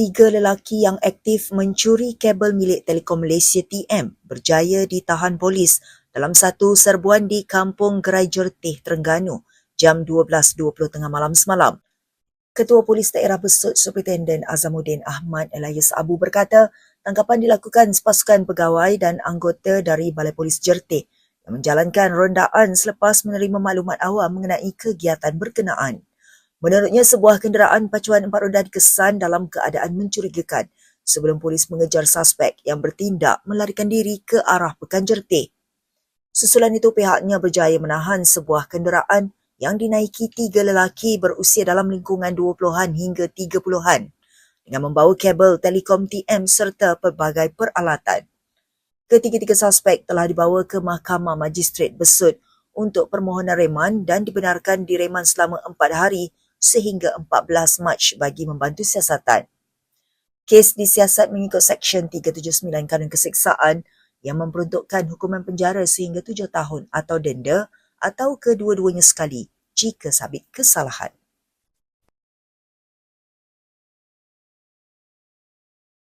Tiga lelaki yang aktif mencuri kabel milik Telekom Malaysia TM berjaya ditahan polis dalam satu serbuan di Kampung Gerai Jertih, Terengganu jam 12.20 tengah malam semalam. Ketua Polis Daerah Besut Superintendent Azamuddin Ahmad Elias Abu berkata, tangkapan dilakukan sepasukan pegawai dan anggota dari Balai Polis Jertih yang menjalankan rondaan selepas menerima maklumat awam mengenai kegiatan berkenaan. Menurutnya, sebuah kenderaan pacuan empat roda dikesan dalam keadaan mencurigakan sebelum polis mengejar suspek yang bertindak melarikan diri ke arah Pekan Jertih. Susulan itu, pihaknya berjaya menahan sebuah kenderaan yang dinaiki tiga lelaki berusia dalam lingkungan 20-an hingga 30-an dengan membawa kabel telekom TM serta pelbagai peralatan. Ketiga-tiga suspek telah dibawa ke Mahkamah Magistrat Besut untuk permohonan reman dan dibenarkan direman selama empat hari sehingga 14 Mac bagi membantu siasatan. Kes disiasat mengikut Seksyen 379 Kanun Keseksaan yang memperuntukkan hukuman penjara sehingga 7 tahun atau denda atau kedua-duanya sekali jika sabit kesalahan.